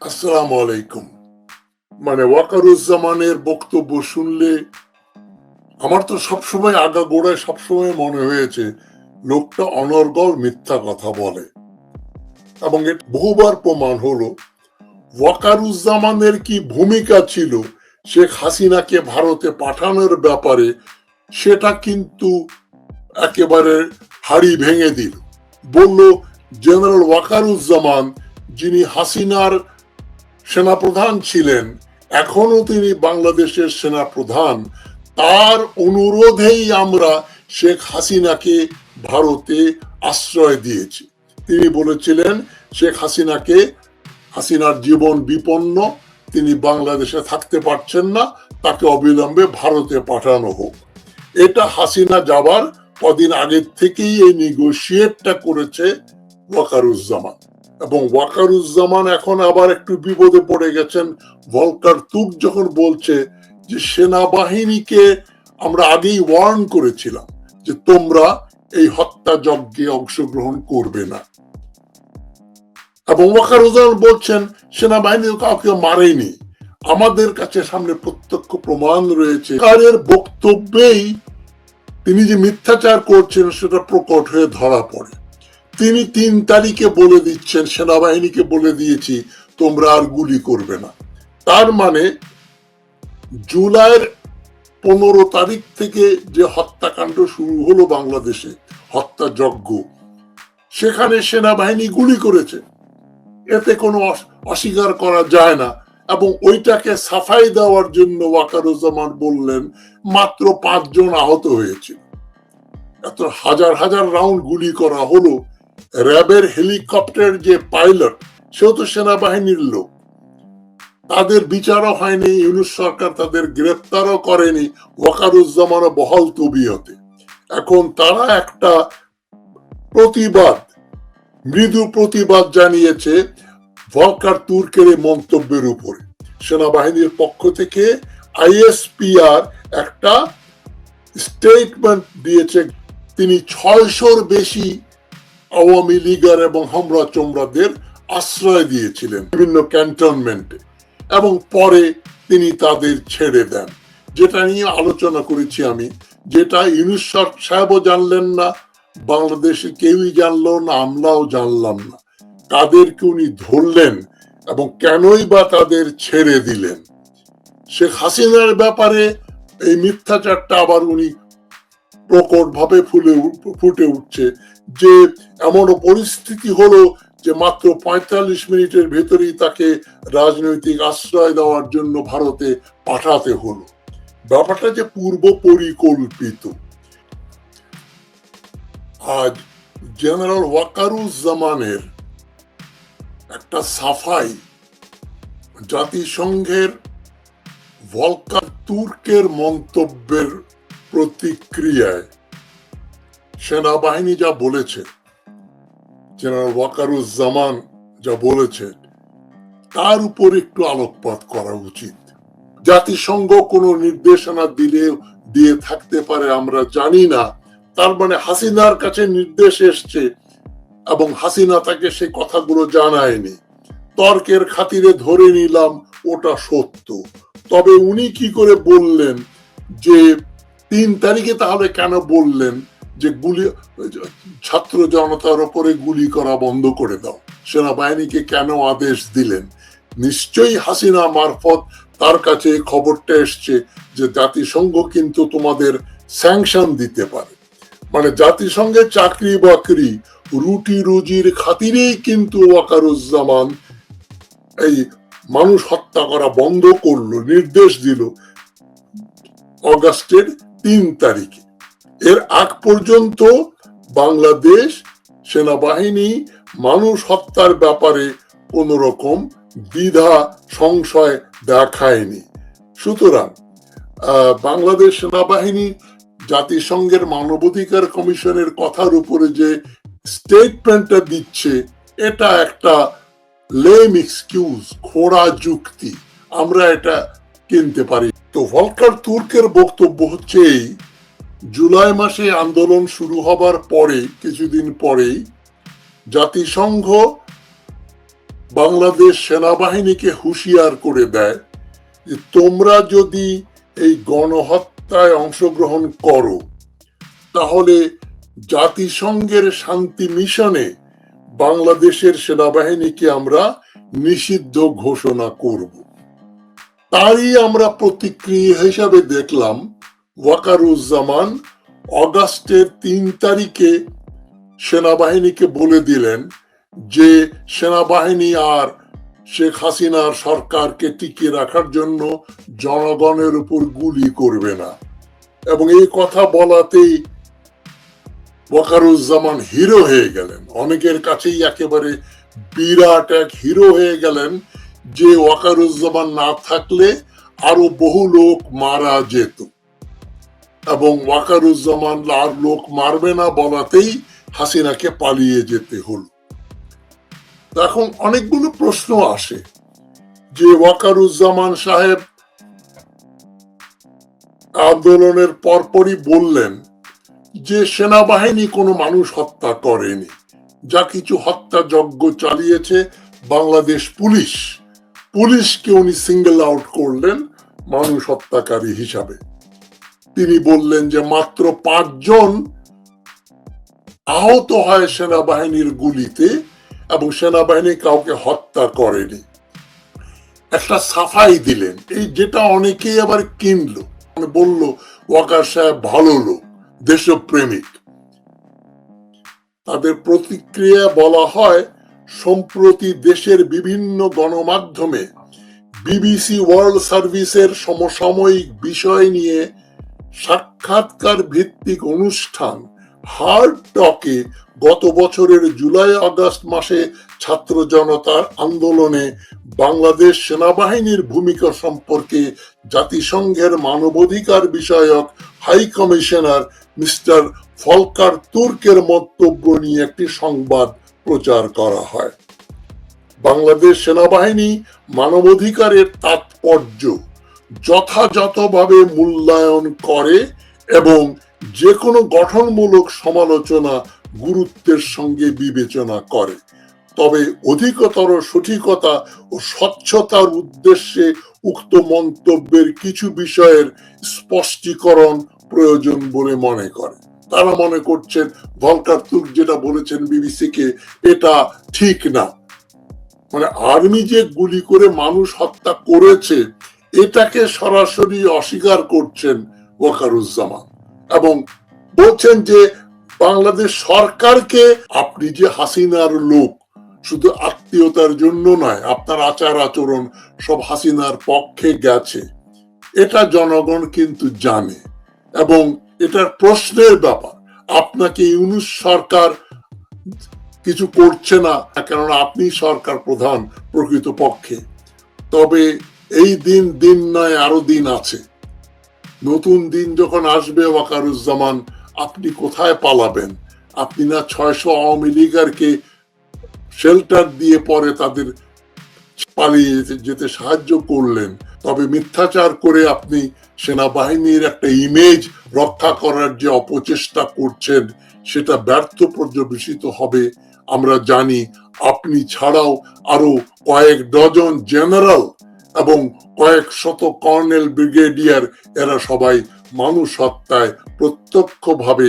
আসসালামু আলাইকুম। মানে ওয়াকারুজ্জামানের বক্তব্য শুনলে আমার তো সবসময় আগা গোড়ায় সবসময় মনে হয়েছে, লোকটা অনর্গল মিথ্যা কথা বলে। এবং এর বহুবার প্রমাণ হলো, ওয়াকারুজ্জামানের কি ভূমিকা ছিল শেখ হাসিনাকে ভারতে পাঠানোর ব্যাপারে সেটা কিন্তু একেবারে হাড়ি ভেঙে দিল। বলল, জেনারেল ওয়াকারুজ্জামান, যিনি হাসিনার সেনাপ্রধান ছিলেন। এখনও তিনি বাংলাদেশের সেনাপ্রধান। তার অনুরোধেই আমরা শেখ হাসিনাকে ভারতে আশ্রয় দিয়েছি। তিনি বলেছিলেন, শেখ হাসিনাকে, হাসিনার জীবন বিপন্ন, তিনি বাংলাদেশে থাকতে পারছেন না, তাকে অবিলম্বে ভারতে পাঠানো হোক। এটা হাসিনা যাবার কদিন আগের থেকেই এই নেগোসিয়েটটা করেছে ওয়াকারুজ্জামান। এবং ওয়াকারুজ্জামান এখন আবার একটু বিপদে পড়ে গেছেন। ভলকার তুক যখন বলছে যে সেনাবাহিনীকে আমরা আগেই ওয়ার্ন করেছিলাম যে তোমরা এই হত্যা যজ্ঞে অংশগ্রহণ করবে না। এবং ওয়াকারুজ্জামান বলছেন, সেনাবাহিনী কাউকে মারেনি। আমাদের কাছে সামনে প্রত্যক্ষ প্রমাণ রয়েছে। কারের বক্তব্যেই তিনি যে মিথ্যাচার করছেন, সেটা প্রকট হয়ে ধরা পড়ে। তিনি তিন তারিখে বলে দিচ্ছেন, সেনাবাহিনীকে বলে দিয়েছি, তোমরা আর গুলি করবে না। তার মানে জুলাইয়ের পনেরো তারিখ থেকে যে হত্যাকাণ্ড শুরু হলো বাংলাদেশে, হত্যাযজ্ঞ, সেখানে সেনাবাহিনী গুলি করেছে। এতে কোনো অস্বীকার করা যায় না এবং ওইটাকে সাফাই দেওয়ার জন্য ওয়াকারুজ্জামান বললেন, মাত্র পাঁচজন আহত হয়েছে এত হাজার হাজার রাউন্ড গুলি করা হলো র্যাবের হেলিকপ্টার যে পাইলট, সেও তো সেনাবাহিনীর লোক। তাদের বিচারও হয়নি, ইউনুস সরকার তাদের গ্রেপ্তারও করেনি ওয়াকারুজ্জামানও বহাল তবিয়তে। এখন তারা একটা প্রতিবাদ, মৃদু প্রতিবাদ জানিয়েছে ভলকার তুর্কের এই মন্তব্যের উপরে। সেনাবাহিনীর পক্ষ থেকে আইএসপিআর একটা স্টেটমেন্ট দিয়েছে, তিনি ছয়শোর বেশি আওয়ামী লীগার এবং হামরা চোমরাদের আশ্রয় দিয়েছিলেন বিভিন্ন ক্যান্টনমেন্টে এবং পরে তিনি তাদের ছেড়ে দেন। যেটা নিয়ে আলোচনা করেছি আমি, যেটা ইউনুস সাহেবও জানলেন না, বাংলাদেশে কেউই জানলো না, আমরাও জানলাম না। তাদেরকে উনি ধরলেন এবং কেনই বা তাদের ছেড়ে দিলেন? শেখ হাসিনার ব্যাপারে এই মিথ্যাচারটা আবার উনি প্রকট ভাবে ফুলে ফুটে উঠছে যে এমন পরিস্থিতি হলো যে মাত্র পঁয়তাল্লিশ মিনিটের ভেতরেই তাকে রাজনৈতিক আশ্রয় দেওয়ার জন্য ভারতে পাঠাতে হলো। ব্যাপারটা যে পূর্ব পরিকল্পিত। আজ জেনারেল ওয়াকারুজ্জামানের একটা সাফাই জাতিসংঘের ভলকার তুর্কের মন্তব্যের প্রতিক্রিয়ায়। সেনাবাহিনী যা বলেছে, জেনারেল ওয়াকারুজ্জামান যা বলেছে, তার উপর একটু আলোকপাত করা উচিত। জাতিসংঘ কোনো নির্দেশনা দিলে, দিয়ে থাকতে পারে আমরা জানি না। তার মানে হাসিনার কাছে নির্দেশ এসছে এবং হাসিনা তাকে সেই কথাগুলো জানায়নি। তর্কের খাতিরে ধরে নিলাম ওটা সত্য। তবে উনি কি করে বললেন যে তিন তারিখে তাহলে কেন বললেন যে গুলি, ছাত্র জনতার ওপরে গুলি করা বন্ধ করে দাও? সেনাবাহিনীকে কেন আদেশ দিলেন? নিশ্চয়ই হাসিনা মারফত তার কাছে খবরটা এসছে যে জাতিসংঘ কিন্তু তোমাদের স্যাংশন দিতে পারে। মানে জাতিসংঘের চাকরি বাকরি রুটি রুজির খাতিরেই কিন্তু ওয়াকারুজ্জামান এই মানুষ হত্যা করা বন্ধ করল, নির্দেশ দিল। অগাস্টের তিন তারিখে। এর আগ পর্যন্ত বাংলাদেশ সেনাবাহিনী মানুষ হত্যার ব্যাপারে কোন রকম দ্বিধা, সংশয় দেখায়নি। সুতরাং বাংলাদেশ সেনাবাহিনী জাতিসংঘের মানবাধিকার কমিশনের কথার উপরে যে স্টেটমেন্টটা দিচ্ছে, এটা একটা লেম এক্সকিউজ খোড়া যুক্তি। আমরা এটা কিনতে পারি তো ভলকার তুর্কের বক্তব্য হচ্ছে এই। জুলাই মাসে আন্দোলন শুরু হবার পরে, কিছুদিন পরেই, জাতিসংঘ বাংলাদেশ সেনাবাহিনীকে হুঁশিয়ার করে দেয় যে তোমরা যদি এই গণহত্যায় অংশগ্রহণ করো, তাহলে জাতিসংঘের শান্তি মিশনে বাংলাদেশের সেনাবাহিনীকে আমরা নিষিদ্ধ ঘোষণা করব। তারই আমরা প্রতিক্রিয়া হিসাবে দেখলাম ওয়াকারুজ্জামান অগাস্টের তিন তারিখে সেনাবাহিনীকে বলে দিলেন যে সেনাবাহিনী আর শেখ হাসিনার সরকারকে টিকিয়ে রাখার জন্য জনগণের উপর গুলি করবে না। এবং এই কথা বলাতেই ওয়াকারুজ্জামান হিরো হয়ে গেলেন। অনেকের কাছেই একেবারে বিরাট এক হিরো হয়ে গেলেন যে ওয়াকারুজ্জামান না থাকলে আরও বহু লোক মারা যেত। এবং ওয়াকারুজ্জামান আর লোক মারবে না বলাতেই হাসিনাকে পালিয়ে যেতে হলো। এখন অনেকগুলো প্রশ্ন আসে। যে ওয়াকারুজ্জামান সাহেব আন্দোলনের পরপরই বললেন যে সেনাবাহিনী কোনো মানুষ হত্যা করেনি। যা কিছু হত্যাযজ্ঞ চালিয়েছে বাংলাদেশ পুলিশ। পুলিশকে উনি সিঙ্গেল আউট করলেন মানুষ হত্যাকারী হিসাবে। তিনি বললেন যে মাত্র পাঁচজন আহত হয় সেনাবাহিনীর গুলিতে এবং সেনাবাহিনী কাউকে হত্যা করেনি। একটা সাফাই দিলেন। এই যেটা অনেকেই আবার কিনলো। মানে বলল, ওয়াকার সাহেব ভালো লোক, দেশপ্রেমিক। তাদের প্রতিক্রিয়া বলা হয় সম্প্রতি দেশের বিভিন্ন গণমাধ্যমে বিবিসি ওয়ার্ল্ড সার্ভিসের সমসাময়িক বিষয় নিয়ে সাক্ষাৎকার ভিত্তিক অনুষ্ঠান হার্ড টকে গত বছরের জুলাই আগস্ট মাসে ছাত্র জনতার আন্দোলনে বাংলাদেশ সেনাবাহিনীর ভূমিকা সম্পর্কে জাতিসংঘের মানবাধিকার বিষয়ক হাই কমিশনার মিস্টার ফলকার তুর্কের মন্তব্য নিয়ে একটি সংবাদ প্রচার করা হয়। বাংলাদেশ সেনাবাহিনী মানবাধিকারের তাৎপর্য যথাযথভাবে মূল্যায়ন করে এবং যে কোনো গঠনমূলক সমালোচনা গুরুত্বের সঙ্গে বিবেচনা করে। তবে অধিকতর সঠিকতা ও স্বচ্ছতার উদ্দেশ্যে উক্ত মন্তব্যের কিছু বিষয়ের স্পষ্টীকরণ প্রয়োজন বলে মনে করে। তারা মনে করছেন ভলকার তুর্ক যেটা বলেছেন বিবিসিকে, এটা ঠিক না। মানে আর্মি যে গুলি করে মানুষ হত্যা করেছে, এটাকে সরাসরি অস্বীকার করছেন ওয়াকারুজ্জামান এবং বলছেন যে বাংলাদেশ সরকারকে আপনি যে হাসিনার লোক, শুধু আত্মীয়তার জন্য নয়, আপনার আচার আচরণ সব হাসিনার পক্ষে গেছে। এটা জনগণ কিন্তু জানে এবং এটার প্রশ্নের ব্যাপার। আপনাকে ইউনুস সরকার কিছু করছে না, কেননা আপনি সরকার প্রধান প্রকৃত পক্ষে তবে এই দিন দিন নয়, আরও দিন আছে। নতুন দিন যখন আসবে ওয়াকারুজ্জামান, আপনি কোথায় পালাবেন? আপনি না ছয়শো আওয়ামী লীগারকে শেল্টার দিয়ে পরে তাদের পালিয়ে যেতে সাহায্য করলেন? তবে মিথ্যাচার করে আপনি সেনাবাহিনীর একটা ইমেজ রক্ষা করার যে অপচেষ্টা করছেন, সেটা ব্যর্থ পর্যবেসিত হবে। আমরা জানি আপনি ছাড়াও আরও কয়েক ডজন জেনারেল এবং কয়েক শত কর্নেল ব্রিগেডিয়ার, এরা সবাই মানুষ হত্যায় প্রত্যক্ষভাবে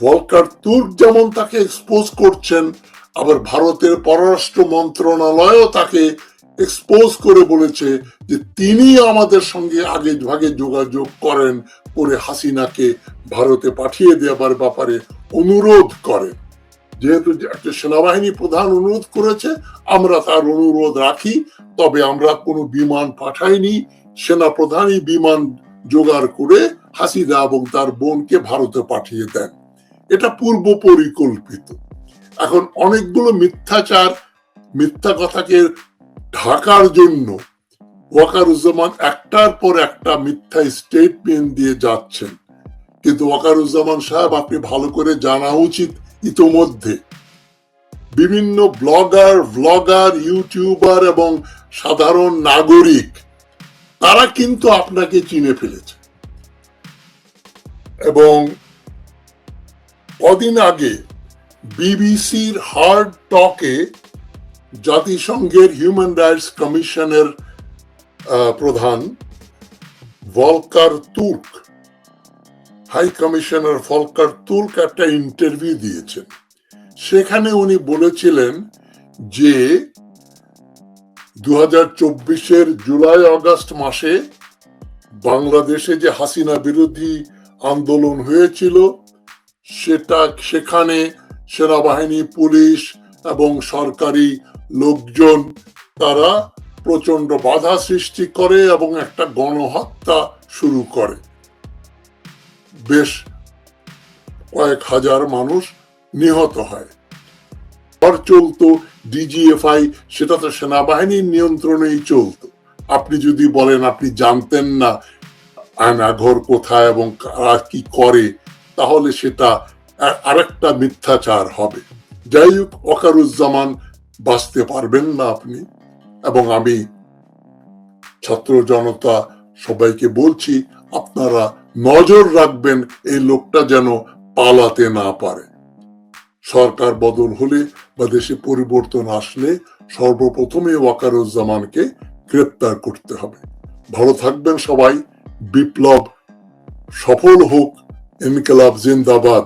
ভলকার তুর্ক যেমন তাকে এক্সপোজ করছেন, আবার ভারতের পররাষ্ট্র মন্ত্রণালয়ও তাকে এক্সপোজ করে বলেছে যে তিনি আমাদের সঙ্গে আগে ভাগে যোগাযোগ করেন করে হাসিনাকে ভারতে পাঠিয়ে দেওয়ার ব্যাপারে অনুরোধ করেন। যেহেতু একটা সেনাবাহিনী প্রধান অনুরোধ করেছে, আমরা তার অনুরোধ রাখি, তবে আমরা কোনো বিমান পাঠাইনি। সেনা প্রধানই বিমান জোগাড় করে হাসিনা এবং তার বোনকে ভারতে পাঠিয়ে দেন। এটা পূর্ব পরিকল্পিত। এখন অনেকগুলো মিথ্যাচার, মিথ্যা কথাকে ঢাকার জন্য ওয়াকারুজ্জামান একটার পর একটা মিথ্যা স্টেটমেন্ট দিয়ে যাচ্ছেন। কিন্তু ওয়াকারুজ্জামান সাহেব, আপনি ভালো করে জানা উচিত ইতোমধ্যে। বিভিন্ন ব্লগার ভ্লগার ইউটিউবার এবং সাধারণ নাগরিক, তারা কিন্তু আপনাকে চিনে ফেলেছে। এবং কদিন আগে বিবিসির হার্ড টকে জাতিসংঘের হিউম্যান রাইটস কমিশনের প্রধান Volker Turk high commissioner Volker Turk একটা ইন্টারভিউ দিয়েছেন। সেখানে উনি বলেছিলেন যে দু হাজার চব্বিশের জুলাই, আগস্ট মাসে বাংলাদেশে যে হাসিনা বিরোধী আন্দোলন হয়েছিল, সেটা, সেখানে সেনাবাহিনী, পুলিশ এবং সরকারি লোকজন, তারা প্রচণ্ড বাধা সৃষ্টি করে এবং একটা গণহত্যা শুরু করে। বেশ কয়েক হাজার মানুষ নিহত হয়। আর চলতো, ডিজিএফআই, সেটা তো সেনাবাহিনীর নিয়ন্ত্রণেই চলতো। আপনি যদি বলেন, আপনি জানতেন না আয়নাঘর কোথায় এবং কারা কি করে, তাহলে সেটা আরেকটা মিথ্যাচার হবে। যাই হোক অকারুজ্জামান বাঁচতে পারবেন না আপনি। এবং আমি ছাত্র জনতা সবাইকে বলছি, আপনারা নজর রাখবেন এই লোকটা যেন পালাতে না পারে। সরকার বদল হলে বা দেশে পরিবর্তন আসলে সর্বপ্রথমে ওয়াকারুজ্জামানকে গ্রেপ্তার করতে হবে। ভালো থাকবেন সবাই। বিপ্লব সফল হোক। ইনকলাব জিন্দাবাদ।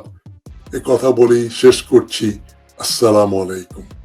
এ কথা বলেই শেষ করছি। আসসালামু আলাইকুম।